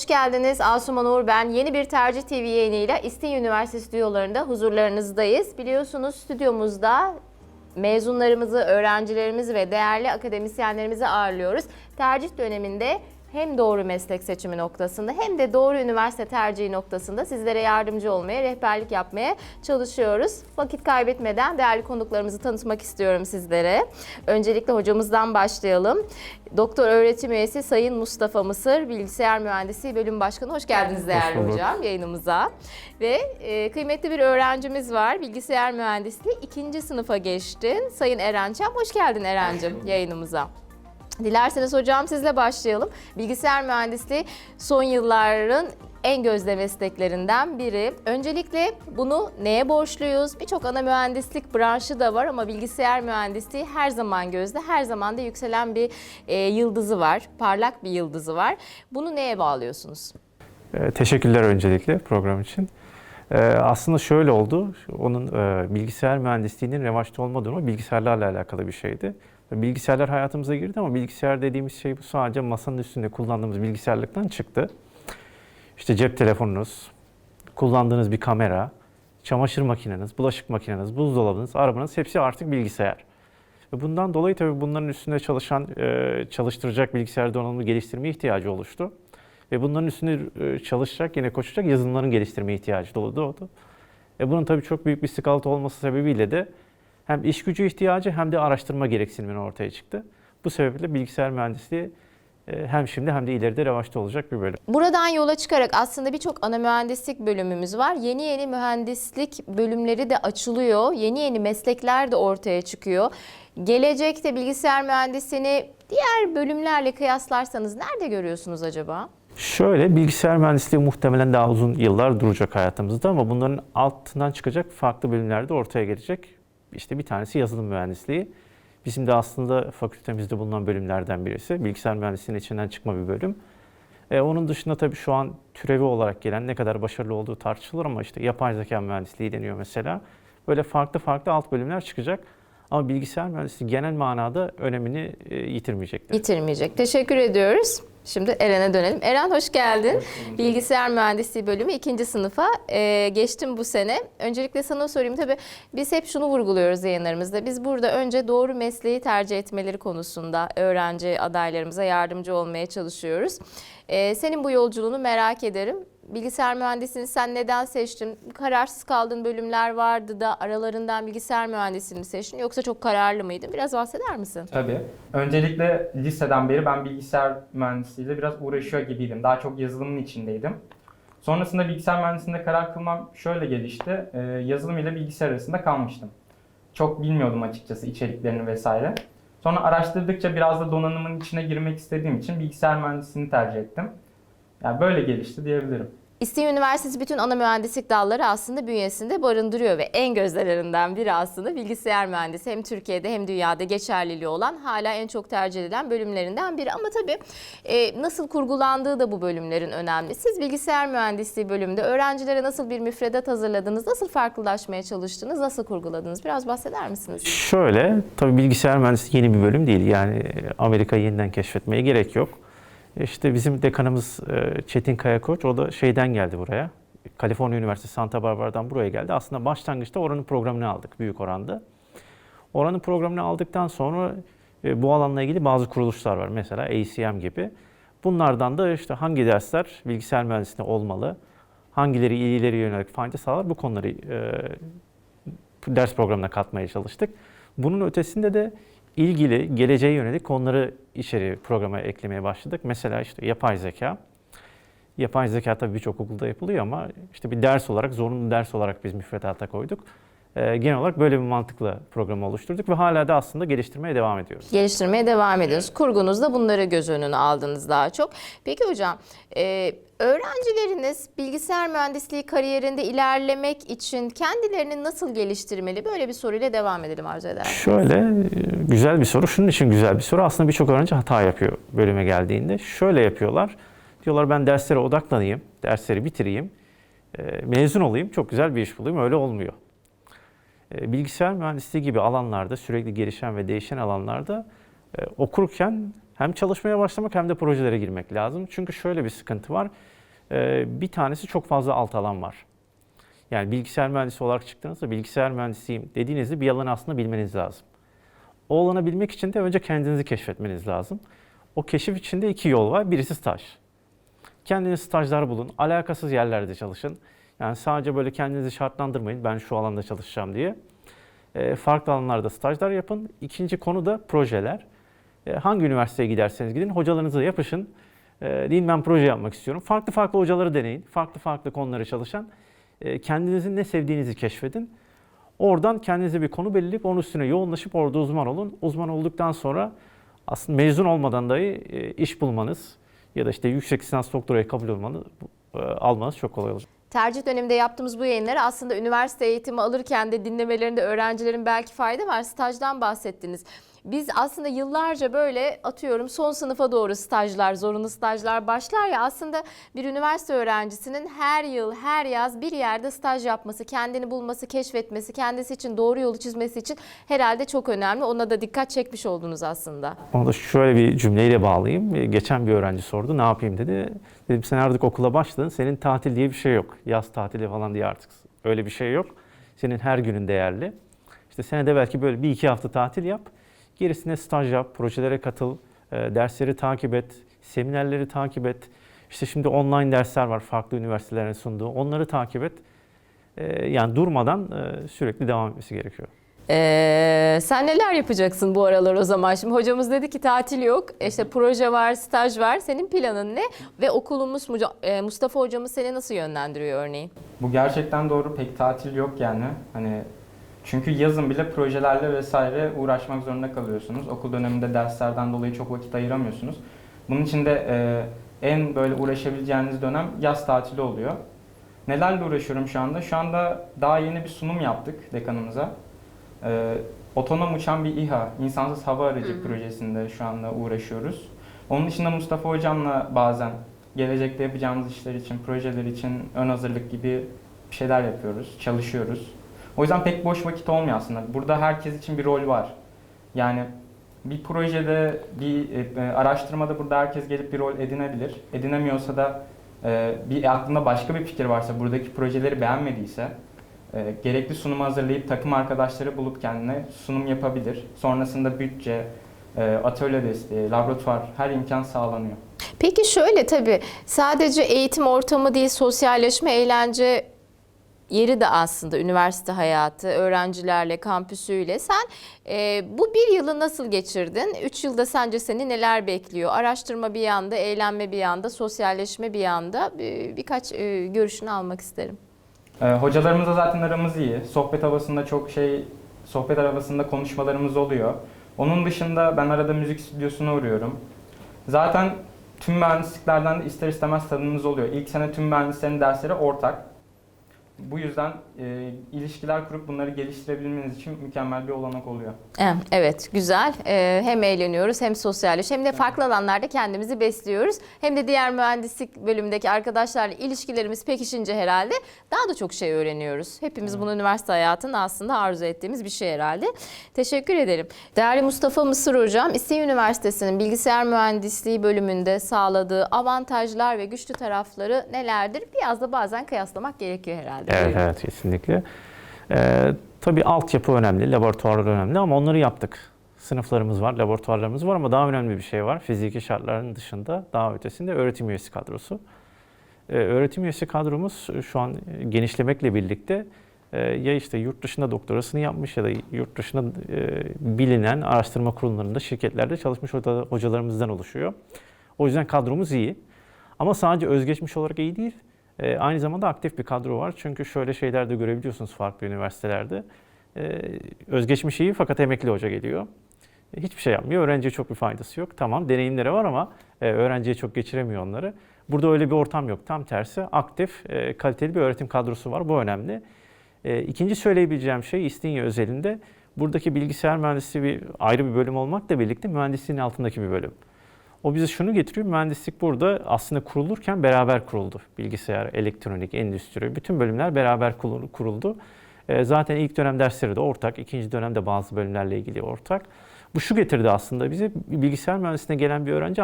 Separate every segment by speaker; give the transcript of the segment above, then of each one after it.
Speaker 1: Hoş geldiniz. Asuman Uğur ben. Yeni bir Tercih TV yayınıyla İstinye Üniversitesi stüdyolarında huzurlarınızdayız. Biliyorsunuz stüdyomuzda mezunlarımızı, öğrencilerimizi ve değerli akademisyenlerimizi ağırlıyoruz. Tercih döneminde hem doğru meslek seçimi noktasında hem de doğru üniversite tercihi noktasında sizlere yardımcı olmaya, rehberlik yapmaya çalışıyoruz. Vakit kaybetmeden değerli konuklarımızı tanıtmak istiyorum sizlere. Öncelikle hocamızdan başlayalım. Doktor öğretim üyesi Sayın Mustafa Mısır, Bilgisayar Mühendisi Bölüm Başkanı. Hoş geldiniz değerli
Speaker 2: bulduk.
Speaker 1: hocam yayınımıza. Ve e, kıymetli bir öğrencimiz var. Bilgisayar Mühendisliği ikinci sınıfa geçtin. Sayın Erençem. Hoş geldin Erencim yayınımıza. Dilerseniz hocam sizle başlayalım. Bilgisayar mühendisliği son yılların en gözde mesleklerinden biri. Öncelikle bunu neye borçluyuz? Birçok ana mühendislik branşı da var ama bilgisayar mühendisliği her zaman gözde, her zaman da yükselen bir e, yıldızı var, parlak bir yıldızı var. Bunu neye bağlıyorsunuz?
Speaker 2: Ee, Teşekkürler öncelikle program için. Ee, Aslında şöyle oldu, onun e, bilgisayar mühendisliğinin revaçta olma durumu bilgisayarlarla alakalı bir şeydi. Bilgisayarlar hayatımıza girdi ama bilgisayar dediğimiz şey bu sadece masanın üstünde kullandığımız bilgisayarlıktan çıktı. İşte cep telefonunuz, kullandığınız bir kamera, çamaşır makineniz, bulaşık makineniz, buzdolabınız, arabanız hepsi artık bilgisayar. Bundan dolayı tabii bunların üstünde çalışan, e, çalıştıracak bilgisayar donanımı geliştirme ihtiyacı oluştu. Ve bunların üstünde e, çalışacak, yine koşacak yazılımların geliştirme ihtiyacı doğdu. E bunun tabii çok büyük bir sıkıntı olması sebebiyle de hem iş gücü ihtiyacı hem de araştırma gereksinimi ortaya çıktı. Bu sebeple bilgisayar mühendisliği e, hem şimdi hem de ileride revaçta olacak bir bölüm.
Speaker 1: Buradan yola çıkarak aslında birçok ana mühendislik bölümümüz var. Yeni yeni mühendislik bölümleri de açılıyor. Yeni yeni meslekler de ortaya çıkıyor. Gelecekte bilgisayar mühendisliğini diğer bölümlerle kıyaslarsanız nerede görüyorsunuz acaba?
Speaker 2: Şöyle bilgisayar mühendisliği muhtemelen daha uzun yıllar duracak hayatımızda ama bunların altından çıkacak farklı bölümler de ortaya gelecek. İşte bir tanesi yazılım mühendisliği. Bizim de aslında fakültemizde bulunan bölümlerden birisi. Bilgisayar mühendisliğinin içinden çıkma bir bölüm. E, onun dışında tabii şu an türevi olarak gelen ne kadar başarılı olduğu tartışılır ama işte yapay zeka mühendisliği deniyor mesela. Böyle farklı farklı alt bölümler çıkacak. Ama bilgisayar mühendisliği genel manada önemini e, yitirmeyecektir.
Speaker 1: Yitirmeyecek. Teşekkür ediyoruz. Şimdi Eren'e dönelim. Eren hoş geldin. Bilgisayar Mühendisliği bölümü ikinci sınıfa e, geçtim bu sene. Öncelikle sana sorayım. Tabii biz hep şunu vurguluyoruz yayınlarımızda. Biz burada önce doğru mesleği tercih etmeleri konusunda öğrenci adaylarımıza yardımcı olmaya çalışıyoruz. E, senin bu yolculuğunu merak ederim. Bilgisayar mühendisliğini sen neden seçtin? Kararsız kaldığın bölümler vardı da aralarından bilgisayar mühendisliğini seçtin yoksa çok kararlı mıydın? Biraz bahseder misin?
Speaker 3: Tabii. Öncelikle liseden beri ben bilgisayar mühendisliğiyle biraz uğraşıyor gibiydim. Daha çok yazılımın içindeydim. Sonrasında bilgisayar mühendisliğinde karar kılmam şöyle gelişti. Ee, yazılım ile bilgisayar arasında kalmıştım. Çok bilmiyordum açıkçası içeriklerini vesaire. Sonra araştırdıkça biraz da donanımın içine girmek istediğim için bilgisayar mühendisliğini tercih ettim. Yani böyle gelişti diyebilirim.
Speaker 1: İstinye Üniversitesi bütün ana mühendislik dalları aslında bünyesinde barındırıyor ve en gözdelerinden biri aslında bilgisayar mühendisi. Hem Türkiye'de hem dünyada geçerliliği olan hala en çok tercih edilen bölümlerinden biri. Ama tabii e, nasıl kurgulandığı da bu bölümlerin önemli. Siz bilgisayar mühendisliği bölümünde öğrencilere nasıl bir müfredat hazırladınız, nasıl farklılaşmaya çalıştınız, nasıl kurguladınız? Biraz bahseder misiniz?
Speaker 2: Şöyle, tabii bilgisayar mühendisliği yeni bir bölüm değil. Yani Amerika'yı yeniden keşfetmeye gerek yok. İşte bizim dekanımız e, Çetin Kayakoç, o da şeyden geldi buraya. Kaliforniya Üniversitesi Santa Barbara'dan buraya geldi. Aslında başlangıçta oranın programını aldık büyük oranda. Oranın programını aldıktan sonra e, bu alanla ilgili bazı kuruluşlar var. Mesela ACM gibi. Bunlardan da işte hangi dersler bilgisayar mühendisliğinde olmalı, hangileri iyileri yönelik fayda sağlar bu konuları e, ders programına katmaya çalıştık. Bunun ötesinde de ilgili geleceğe yönelik konuları içeri programa eklemeye başladık. Mesela işte yapay zeka. Yapay zeka tabii birçok okulda yapılıyor ama işte bir ders olarak, zorunlu ders olarak biz müfredata koyduk. Ee, genel olarak böyle bir mantıkla programı oluşturduk ve hala da aslında geliştirmeye devam ediyoruz.
Speaker 1: Geliştirmeye devam ediyorsunuz. Kurgunuzda bunları göz önüne aldınız daha çok. Peki hocam, e, öğrencileriniz bilgisayar mühendisliği kariyerinde ilerlemek için kendilerini nasıl geliştirmeli? Böyle bir soruyla devam edelim arzu eder.
Speaker 2: Şöyle e, güzel bir soru. Şunun için güzel bir soru. Aslında birçok öğrenci hata yapıyor bölüme geldiğinde. Şöyle yapıyorlar. Diyorlar ben derslere odaklanayım, dersleri bitireyim, e, mezun olayım, çok güzel bir iş bulayım. Öyle olmuyor. E, Bilgisayar mühendisliği gibi alanlarda, sürekli gelişen ve değişen alanlarda e, okurken Hem çalışmaya başlamak hem de projelere girmek lazım. Çünkü şöyle bir sıkıntı var. Ee, bir tanesi çok fazla alt alan var. Yani bilgisayar mühendisi olarak çıktığınızda bilgisayar mühendisiyim dediğinizde bir alanı aslında bilmeniz lazım. O alanı bilmek için de önce kendinizi keşfetmeniz lazım. O keşif için de iki yol var. Birisi staj. Kendiniz stajlar bulun. Alakasız yerlerde çalışın. Yani sadece böyle kendinizi şartlandırmayın. Ben şu alanda çalışacağım diye. E, farklı alanlarda stajlar yapın. İkinci konu da projeler. E, hangi üniversiteye giderseniz gidin hocalarınıza yapışın. E, deyin ben proje yapmak istiyorum. Farklı farklı hocaları deneyin. Farklı farklı konulara çalışan. E, kendinizin ne sevdiğinizi keşfedin. Oradan kendinize bir konu belirleyip onun üstüne yoğunlaşıp orada uzman olun. Uzman olduktan sonra aslında mezun olmadan dahi e, iş bulmanız ya da işte yüksek lisans doktoraya kabul olmanız, e, almanız çok kolay olacak.
Speaker 1: Tercih döneminde yaptığımız bu yayınları aslında üniversite eğitimi alırken de dinlemelerinde öğrencilerin belki fayda var. Stajdan bahsettiniz. Biz aslında yıllarca böyle atıyorum son sınıfa doğru stajlar, zorunlu stajlar başlar ya aslında bir üniversite öğrencisinin her yıl, her yaz bir yerde staj yapması, kendini bulması, keşfetmesi, kendisi için doğru yolu çizmesi için herhalde çok önemli. Ona da dikkat çekmiş oldunuz aslında.
Speaker 2: Onu da şöyle bir cümleyle bağlayayım. Geçen bir öğrenci sordu ne yapayım dedi. Dedim sen artık okula başladın. Senin tatil diye bir şey yok. Yaz tatili falan diye artık öyle bir şey yok. Senin her günün değerli. İşte senede belki böyle bir iki hafta tatil yap. Gerisine staj yap, projelere katıl, e, dersleri takip et, seminerleri takip et. İşte şimdi online dersler var farklı üniversitelerin sunduğu. Onları takip et. E, Yani durmadan e, sürekli devam etmesi gerekiyor.
Speaker 1: Ee, sen neler yapacaksın bu aralar o zaman? Şimdi hocamız dedi ki tatil yok. İşte proje var, staj var. Senin planın ne? Ve okulumuz Mustafa hocamız seni nasıl yönlendiriyor örneğin?
Speaker 3: Bu gerçekten doğru. Pek tatil yok yani. Hani çünkü yazın bile projelerle vesaire uğraşmak zorunda kalıyorsunuz. Okul döneminde derslerden dolayı çok vakit ayıramıyorsunuz. Bunun için de e, en böyle uğraşabileceğiniz dönem yaz tatili oluyor. Nelerle uğraşıyorum şu anda? Şu anda daha yeni bir sunum yaptık dekanımıza. E, otonom uçan bir İHA, insansız hava aracı projesinde şu anda uğraşıyoruz. Onun dışında Mustafa Hocam'la bazen gelecekte yapacağımız işler için, projeler için ön hazırlık gibi bir şeyler yapıyoruz, çalışıyoruz. O yüzden pek boş vakit olmuyor aslında. Burada herkes için bir rol var. Yani bir projede, bir e, araştırmada burada herkes gelip bir rol edinebilir. Edinemiyorsa da e, bir aklında başka bir fikir varsa, buradaki projeleri beğenmediyse e, gerekli sunumu hazırlayıp takım arkadaşları bulup kendine sunum yapabilir. Sonrasında bütçe, e, atölye desteği, laboratuvar her imkan sağlanıyor.
Speaker 1: Peki şöyle tabii sadece eğitim ortamı değil sosyalleşme, eğlence yeri de aslında üniversite hayatı, öğrencilerle, kampüsüyle. Sen e, bu bir yılı nasıl geçirdin? Üç yılda sence seni neler bekliyor? Araştırma bir yanda, eğlenme bir yanda, sosyalleşme bir yanda. Bir, birkaç e, görüşünü almak isterim.
Speaker 3: Ee, hocalarımızla zaten aramız iyi. Sohbet havasında çok şey, sohbet havasında konuşmalarımız oluyor. Onun dışında ben arada müzik stüdyosuna uğruyorum. Zaten tüm mühendisliklerden de ister istemez tadımız oluyor. İlk sene tüm mühendislerin dersleri ortak. Bu yüzden e, ilişkiler kurup bunları geliştirebilmeniz için mükemmel bir olanak oluyor.
Speaker 1: Evet, güzel. Ee, Hem eğleniyoruz hem sosyalleş hem de farklı alanlarda kendimizi besliyoruz. Hem de diğer mühendislik bölümündeki arkadaşlarla ilişkilerimiz pekişince herhalde daha da çok şey öğreniyoruz. Hepimiz bunu üniversite hayatında aslında arzu ettiğimiz bir şey herhalde. Teşekkür ederim. Değerli Mustafa Mısır Hocam, İstinye Üniversitesi'nin bilgisayar mühendisliği bölümünde sağladığı avantajlar ve güçlü tarafları nelerdir? Biraz da bazen kıyaslamak gerekiyor herhalde.
Speaker 2: Evet,
Speaker 1: Buyurun.
Speaker 2: evet kesinlikle. Ee, tabii altyapı önemli, laboratuvarlar önemli ama onları yaptık. Sınıflarımız var, laboratuvarlarımız var ama daha önemli bir şey var. Fiziki şartların dışında, daha ötesinde öğretim üyesi kadrosu. Ee, öğretim üyesi kadromuz şu an genişlemekle birlikte e, ya işte yurt dışında doktorasını yapmış ya da yurt dışında e, bilinen araştırma kurumlarında, şirketlerde çalışmış hoca- hocalarımızdan oluşuyor. O yüzden kadromuz iyi. Ama sadece özgeçmiş olarak iyi değil. E, aynı zamanda aktif bir kadro var. Çünkü şöyle şeyler de görebiliyorsunuz farklı üniversitelerde. E, özgeçmiş iyi fakat emekli hoca geliyor. E, hiçbir şey yapmıyor. Öğrenciye çok bir faydası yok. Tamam deneyimleri var ama e, öğrenciye çok geçiremiyor onları. Burada öyle bir ortam yok. Tam tersi aktif, e, kaliteli bir öğretim kadrosu var. Bu önemli. E, ikinci söyleyebileceğim şey İstinye özelinde buradaki bilgisayar mühendisliği bir ayrı bir bölüm olmakla birlikte mühendisliğin altındaki bir bölüm. O bize şunu getiriyor, mühendislik burada aslında kurulurken beraber kuruldu. Bilgisayar, elektronik, endüstri, bütün bölümler beraber kurul- kuruldu. E, zaten ilk dönem dersleri de ortak, ikinci dönemde bazı bölümlerle ilgili ortak. Bu şu getirdi aslında bize bilgisayar mühendisliğine gelen bir öğrenci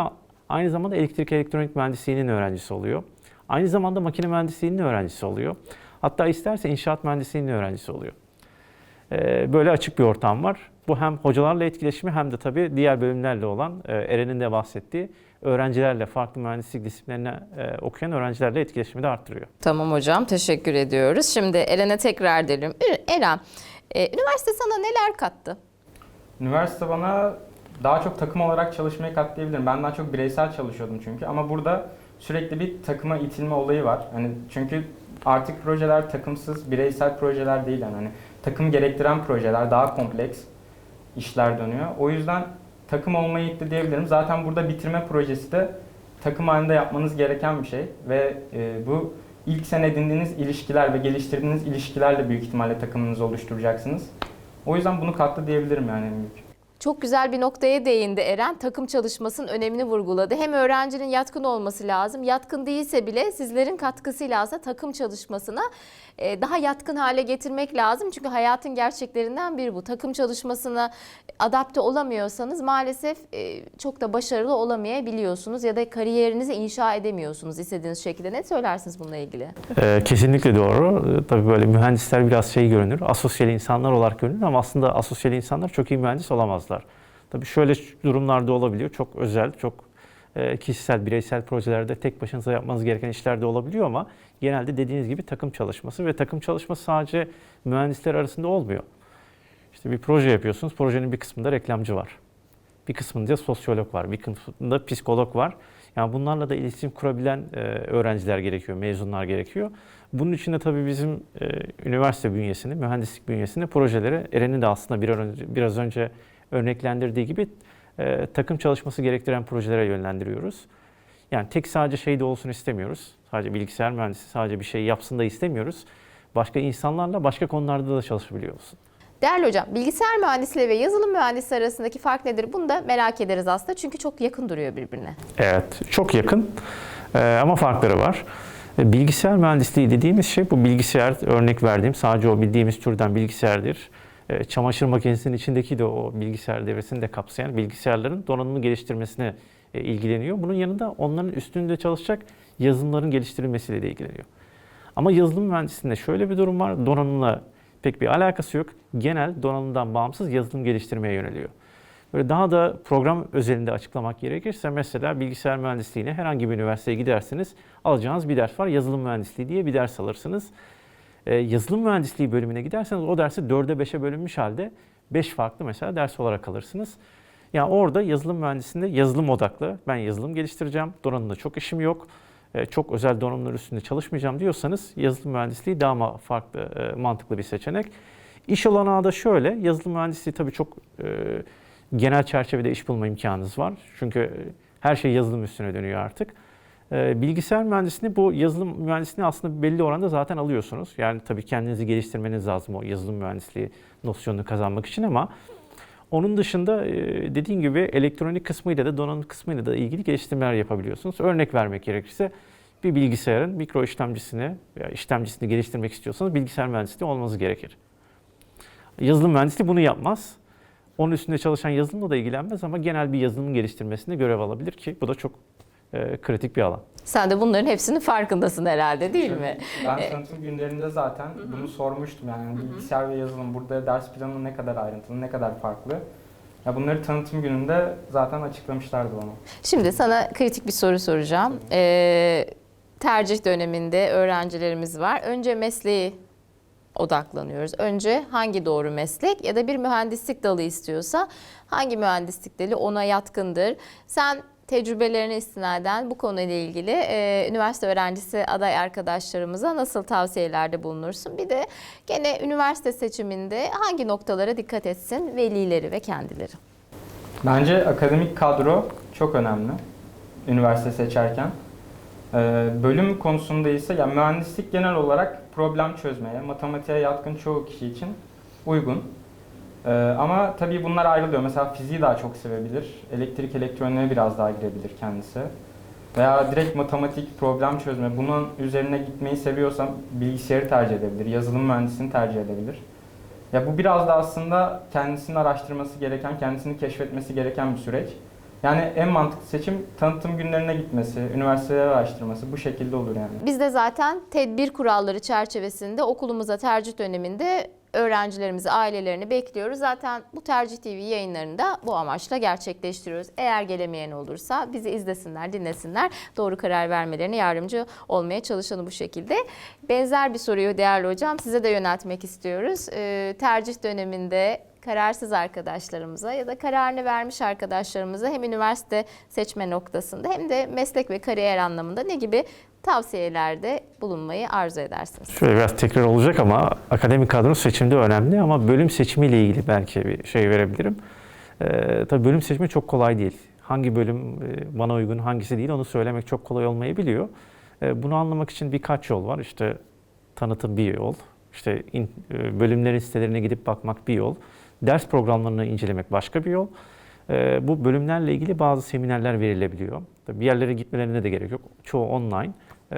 Speaker 2: aynı zamanda elektrik elektronik mühendisliğinin öğrencisi oluyor. Aynı zamanda makine mühendisliğinin öğrencisi oluyor. Hatta isterse inşaat mühendisliğinin öğrencisi oluyor. Ee, Böyle açık bir ortam var. Bu hem hocalarla etkileşimi hem de tabii diğer bölümlerle olan e, Eren'in de bahsettiği öğrencilerle, farklı mühendislik disiplinlerine e, okuyan öğrencilerle etkileşimi de arttırıyor.
Speaker 1: Tamam hocam teşekkür ediyoruz. Şimdi Eren'e tekrar derim. Eren, e, üniversite sana neler kattı?
Speaker 3: Üniversite bana daha çok takım olarak çalışmayı kat diyebilirim. Ben daha çok bireysel çalışıyordum çünkü ama burada sürekli bir takıma itilme olayı var. Hani çünkü artık projeler takımsız, bireysel projeler değil yani. Hani takım gerektiren projeler, daha kompleks işler dönüyor. O yüzden takım olmayı itti diyebilirim. Zaten burada bitirme projesi de takım halinde yapmanız gereken bir şey ve e, bu ilk sene edindiğiniz ilişkiler ve geliştirdiğiniz ilişkilerle büyük ihtimalle takımınızı oluşturacaksınız. O yüzden bunu kattı diyebilirim yani en büyük.
Speaker 1: Çok güzel bir noktaya değindi Eren. Takım çalışmasının önemini vurguladı. Hem öğrencinin yatkın olması lazım. Yatkın değilse bile sizlerin katkısıyla aslında takım çalışmasına e, daha yatkın hale getirmek lazım. Çünkü hayatın gerçeklerinden biri bu. Takım çalışmasına adapte olamıyorsanız maalesef e, çok da başarılı olamayabiliyorsunuz ya da kariyerinizi inşa edemiyorsunuz istediğiniz şekilde. Ne söylersiniz bununla ilgili?
Speaker 2: Ee, kesinlikle doğru. Tabii böyle mühendisler biraz şey görünür, asosyal insanlar olarak görünür ama aslında asosyal insanlar çok iyi mühendis olamazlar. Tabii şöyle durumlarda olabiliyor. Çok özel, çok e, kişisel, bireysel projelerde tek başınıza yapmanız gereken işler de olabiliyor ama genelde dediğiniz gibi takım çalışması ve takım çalışması sadece mühendisler arasında olmuyor. İşte bir proje yapıyorsunuz, projenin bir kısmında reklamcı var. Bir kısmında sosyolog var, bir kısmında psikolog var. Yani bunlarla da iletişim kurabilen e, öğrenciler gerekiyor, mezunlar gerekiyor. Bunun için de tabii bizim e, üniversite bünyesinde, mühendislik bünyesinde projeleri Eren'in de aslında bir önce, biraz önce örneklendirdiği gibi e, takım çalışması gerektiren projelere yönlendiriyoruz. Yani tek sadece şey de olsun istemiyoruz. Sadece bilgisayar mühendisi sadece bir şey yapsın da istemiyoruz. Başka insanlarla başka konularda da çalışabiliyor olsun.
Speaker 1: Değerli hocam, bilgisayar mühendisliği ve yazılım mühendisliği arasındaki fark nedir? Bunu da merak ederiz aslında çünkü çok yakın duruyor birbirine.
Speaker 2: Evet, çok yakın Ee, ama farkları var. E, Bilgisayar mühendisliği dediğimiz şey bu bilgisayar örnek verdiğim sadece o bildiğimiz türden bilgisayardır. E, Çamaşır makinesinin içindeki de o bilgisayar devresini de kapsayan bilgisayarların donanımını geliştirmesine e, ilgileniyor. Bunun yanında onların üstünde çalışacak yazılımların geliştirilmesiyle de ilgileniyor. Ama yazılım mühendisliğinde şöyle bir durum var. Donanımla pek bir alakası yok. Genel donanımdan bağımsız yazılım geliştirmeye yöneliyor. Böyle daha da program özelinde açıklamak gerekirse mesela bilgisayar mühendisliğine herhangi bir üniversiteye gidersiniz. Alacağınız bir ders var. Yazılım mühendisliği diye bir ders alırsınız. Ee, yazılım mühendisliği bölümüne giderseniz o dersi 4'e 5'e bölünmüş halde 5 farklı mesela ders olarak alırsınız. Yani orada yazılım mühendisliğinde yazılım odaklı. Ben yazılım geliştireceğim. Donanımda çok işim yok. Ee, çok özel donanımlar üstünde çalışmayacağım diyorsanız yazılım mühendisliği daha farklı, e, mantıklı bir seçenek. İş olanağı da şöyle. Yazılım mühendisliği tabii çok e, genel çerçevede iş bulma imkanınız var. Çünkü her şey yazılım üstüne dönüyor artık. Ee, Bilgisayar mühendisliğini bu yazılım mühendisliğini aslında belli oranda zaten alıyorsunuz. Yani tabii kendinizi geliştirmeniz lazım o yazılım mühendisliği nosyonunu kazanmak için ama onun dışında e, dediğim gibi elektronik kısmıyla da donanım kısmıyla da ilgili geliştirmeler yapabiliyorsunuz. Örnek vermek gerekirse bir bilgisayarın mikro işlemcisini veya işlemcisini geliştirmek istiyorsanız bilgisayar mühendisliği olmanız gerekir. Yazılım mühendisliği bunu yapmaz. Onun üstünde çalışan yazılımla da ilgilenmez ama genel bir yazılım geliştirmesinde görev alabilir ki bu da çok e, kritik bir alan.
Speaker 1: Sen de bunların hepsinin farkındasın herhalde değil mi?
Speaker 3: Ben tanıtım günlerinde zaten bunu sormuştum yani bilgisayar ve yazılım burada ders planı ne kadar ayrıntılı, ne kadar farklı. Ya bunları tanıtım gününde zaten açıklamışlardı bana.
Speaker 1: Şimdi sana kritik bir soru soracağım. Ee, tercih döneminde öğrencilerimiz var. Önce mesleği odaklanıyoruz. Önce hangi doğru meslek ya da bir mühendislik dalı istiyorsa hangi mühendislik dalı ona yatkındır? Sen tecrübelerine istinaden bu konuyla ilgili e, üniversite öğrencisi aday arkadaşlarımıza nasıl tavsiyelerde bulunursun? Bir de gene üniversite seçiminde hangi noktalara dikkat etsin velileri ve kendileri?
Speaker 3: Bence akademik kadro çok önemli üniversite seçerken. Ee, bölüm konusunda ise ya mühendislik genel olarak problem çözmeye, matematiğe yatkın çoğu kişi için uygun. Ee, ama tabii bunlar ayrılıyor. Mesela fiziği daha çok sevebilir. Elektrik elektroniğe biraz daha girebilir kendisi. Veya direkt matematik, problem çözme, bunun üzerine gitmeyi seviyorsam bilgisayarı tercih edebilir, yazılım mühendisliğini tercih edebilir. Ya bu biraz da aslında kendisini araştırması gereken, kendisini keşfetmesi gereken bir süreç. Yani en mantıklı seçim tanıtım günlerine gitmesi, üniversiteleri araştırması bu şekilde olur yani.
Speaker 1: Biz de zaten tedbir kuralları çerçevesinde okulumuza tercih döneminde öğrencilerimizi, ailelerini bekliyoruz. Zaten bu Tercih TV yayınlarını da bu amaçla gerçekleştiriyoruz. Eğer gelemeyen olursa bizi izlesinler, dinlesinler. Doğru karar vermelerine yardımcı olmaya çalışalım bu şekilde. Benzer bir soruyu değerli hocam size de yöneltmek istiyoruz. Ee, tercih döneminde kararsız arkadaşlarımıza ya da kararını vermiş arkadaşlarımıza hem üniversite seçme noktasında hem de meslek ve kariyer anlamında ne gibi tavsiyelerde bulunmayı arzu edersiniz?
Speaker 2: Şöyle biraz tekrar olacak ama akademik kadro seçimde önemli ama bölüm seçimiyle ilgili belki bir şey verebilirim. Ee, tabii bölüm seçimi çok kolay değil. Hangi bölüm e, bana uygun, hangisi değil onu söylemek çok kolay olmayabiliyor. Ee, bunu anlamak için birkaç yol var. İşte tanıtım bir yol, işte in- e, bölümlerin sitelerine gidip bakmak bir yol, ders programlarını incelemek başka bir yol. Ee, bu bölümlerle ilgili bazı seminerler verilebiliyor. Tabii bir yerlere gitmelerine de gerek yok. Çoğu online. Ee,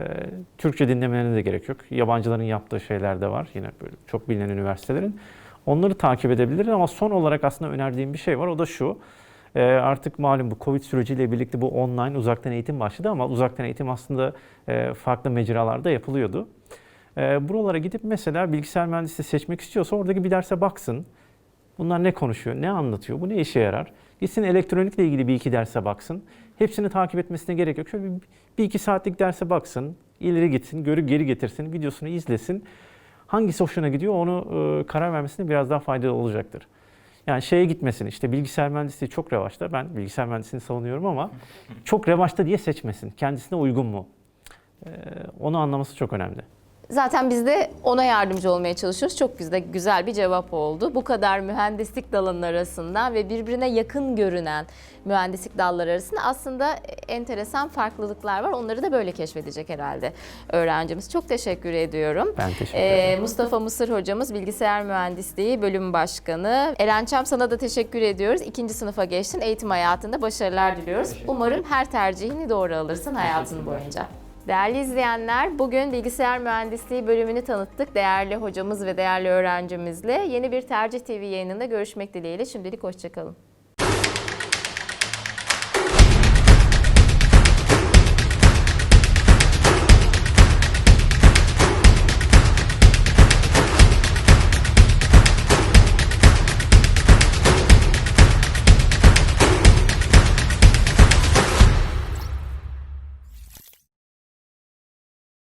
Speaker 2: Türkçe dinlemelerine de gerek yok. Yabancıların yaptığı şeyler de var. Yine böyle çok bilinen üniversitelerin. Onları takip edebilirler ama son olarak aslında önerdiğim bir şey var. O da şu. Ee, artık malum bu Covid süreciyle birlikte bu online uzaktan eğitim başladı ama uzaktan eğitim aslında e, farklı mecralarda yapılıyordu. Ee, buralara gidip mesela bilgisayar mühendisliği seçmek istiyorsa oradaki bir derse baksın. Bunlar ne konuşuyor, ne anlatıyor, bu ne işe yarar? Gitsin elektronikle ilgili bir iki derse baksın. Hepsini takip etmesine gerek yok. Şöyle bir, bir iki saatlik derse baksın, ileri gitsin, görüp geri getirsin, videosunu izlesin. Hangisi hoşuna gidiyor onu e, karar vermesine biraz daha faydalı olacaktır. Yani şeye gitmesin işte bilgisayar mühendisliği çok revaçta. Ben bilgisayar mühendisliğini savunuyorum ama çok revaçta diye seçmesin. Kendisine uygun mu? E, onu anlaması çok önemli.
Speaker 1: Zaten biz de ona yardımcı olmaya çalışıyoruz. Çok güzel, güzel bir cevap oldu. Bu kadar mühendislik dalının arasında ve birbirine yakın görünen mühendislik dalları arasında aslında enteresan farklılıklar var. Onları da böyle keşfedecek herhalde öğrencimiz. Çok teşekkür ediyorum.
Speaker 2: Ben teşekkür
Speaker 1: Ee,
Speaker 2: ederim.
Speaker 1: Mustafa Mısır hocamız bilgisayar mühendisliği bölüm başkanı. Eren Çam sana da teşekkür ediyoruz. İkinci sınıfa geçtin. Eğitim hayatında başarılar diliyoruz. Umarım her tercihini doğru alırsın hayatın boyunca. Değerli izleyenler, bugün bilgisayar mühendisliği bölümünü tanıttık. Değerli hocamız ve değerli öğrencimizle yeni bir Tercih TV yayınında görüşmek dileğiyle. Şimdilik hoşçakalın.